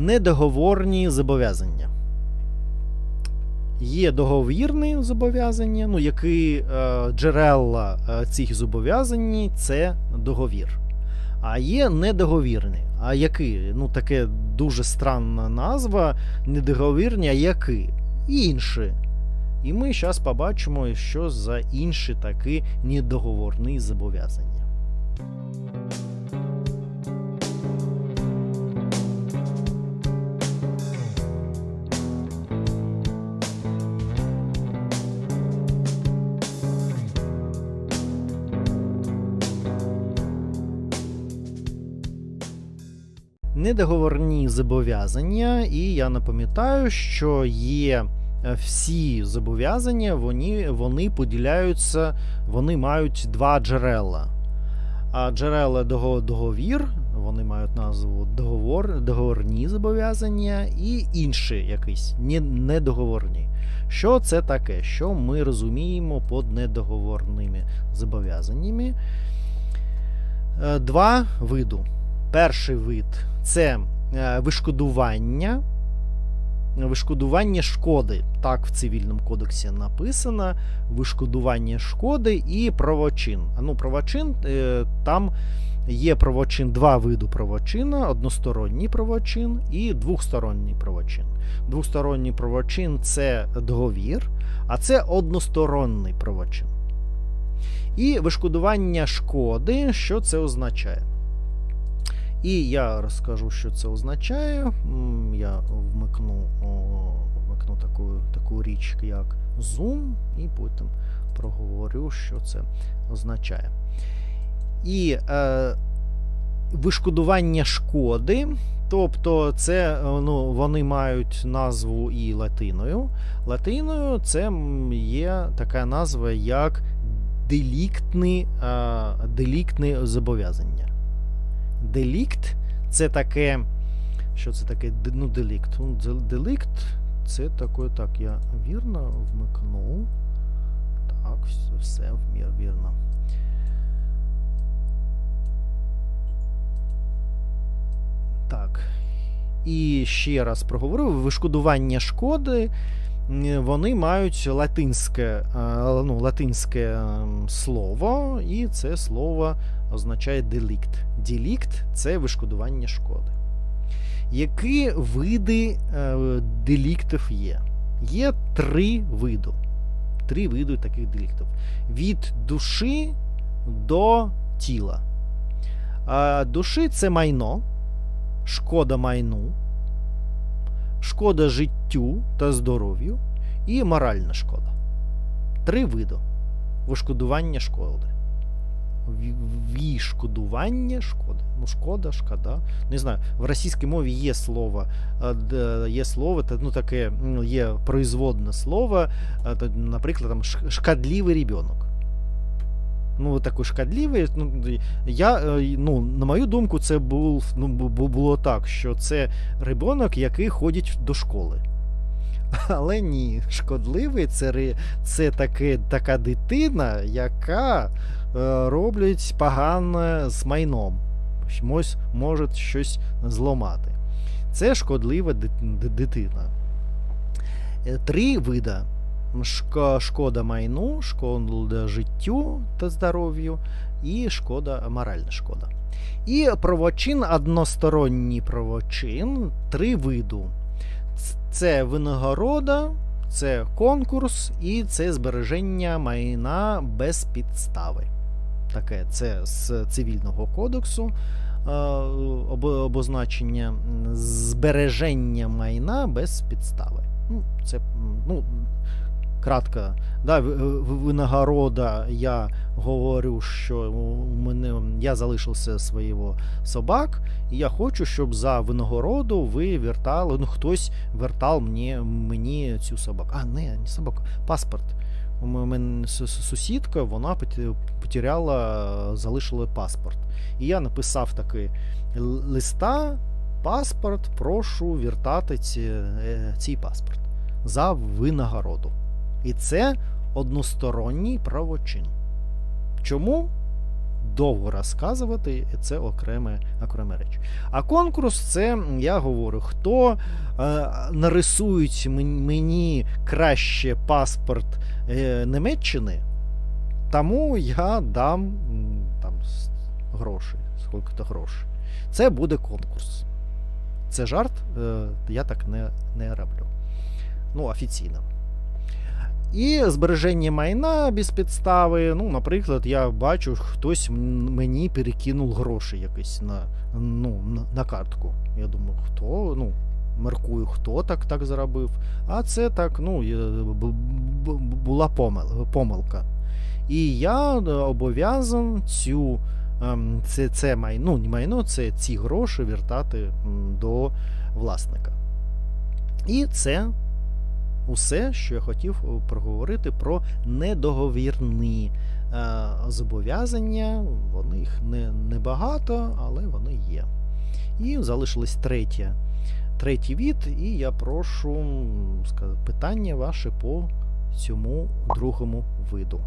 недоговорні зобов'язання. Є договірні зобов'язання, ну, які е, джерела е, цих зобов'язань це договір. А є недоговірні. А які? Ну, таке дуже странна назва. Недоговірні, а які? Інші. І ми зараз побачимо, що за інші такі недоговорні зобов'язання. Недоговорні зобов'язання, і я напам'ятаю, що є е, всі зобов'язання, вони, вони поділяються, вони мають два джерела. А джерела дого- договір, вони мають назву договор, договорні зобов'язання і інші якісь недоговорні. Що це таке? Що ми розуміємо під недоговорними зобов'язаннями? Е, Два виду. Перший вид це е, вишкодування. Вишкодування шкоди. Так в цивільному кодексі написано. Вишкодування шкоди і правочин. А ну, правочин е, там є правочин, два види правочина: односторонній правочин і двохсторонній правочин. Двохсторонній правочин це договір, а це односторонній правочин. І вишкодування шкоди, що це означає? І я розкажу, що це означає. Я вмикну, вмикну таку, таку річ, як Zoom, і потім проговорю, що це означає. І е, вишкодування шкоди, тобто це е, ну, вони мають назву і латиною. Латиною це є така назва, як деліктні, е, зобов'язання. Делікт це таке. Що це таке? Ну, делікт. Ну, Делікт це таке, так, я вірно вмикнув. Так, все, вмір- вірно. Так. І ще раз проговорю: вишкодування шкоди. Вони мають латинське, е, ну, латинське ем, слово, і це слово означає делікт. Делікт це вишкодування шкоди. Які види е, деліктів є? Є три види. Три види таких деліктів. Від душі до тіла. А душі це майно, шкода майну, шкода життю та здоров'ю і моральна шкода. Три види вишкодування шкоди. Ві- Відшкодування шкоди. Ну, шкода, шкода. Не знаю, в російській мові є слово, є слово, ну таке є производне слово, наприклад, там ш- шкодливий ребенок. Ну, такий шкодливий. Ну, я, е, ну, на мою думку, це був, ну, бу- бу- було так, що це ребенок, який ходить до школи. Але ні, шкодливий це, це таке, така дитина, яка е, роблять погане з майном. Мось може щось зламати. Це шкодлива дитина. Е, Три вида: шкода майну, шкода життю та здоров'ю, і шкода, моральна шкода. І правочин, односторонній правочин, три виду. Це винагорода, це конкурс і це збереження майна без підстави. Таке це з цивільного кодексу об- обозначення збереження майна без підстави. Ну, це ну, кратко. Да, в- винагорода, я говорю, що у мене я залишився свого собак, і я хочу, щоб за винагороду ви вертали, ну хтось вертав мені, мені цю собаку. А, не, не собаку, паспорт. У мене су- су- сусідка, вона потеряла, залишила паспорт. І я написав такий листа, паспорт, прошу вертати ці, е, цей паспорт за винагороду. І це односторонній правочин. Чому? довго розказувати, це окреме, окрема реч. А конкурс це, я говорю, хто е, нарисують мені краще паспорт е, Німеччини, тому я дам там с- гроші, скільки-то грошей. Це буде конкурс. Це жарт, е, я так не, не роблю. Ну, офіційно. І збереження майна без підстави. Ну, наприклад, я бачу, хтось мені перекинув гроші якісь на, ну, на, картку. Я думаю, хто? Ну, маркую, хто так так зробив. А це так, ну, була помилка. І я е, обов'язан цю. ем, Це, це майно, не майно, це ці гроші вертати до власника. І це усе, що я хотів е, проговорити про недоговірні е, зобов'язання. Вони їх не, небагато, але вони є. І залишилось третє, третій від, і я прошу сказати, питання ваше по цьому другому виду.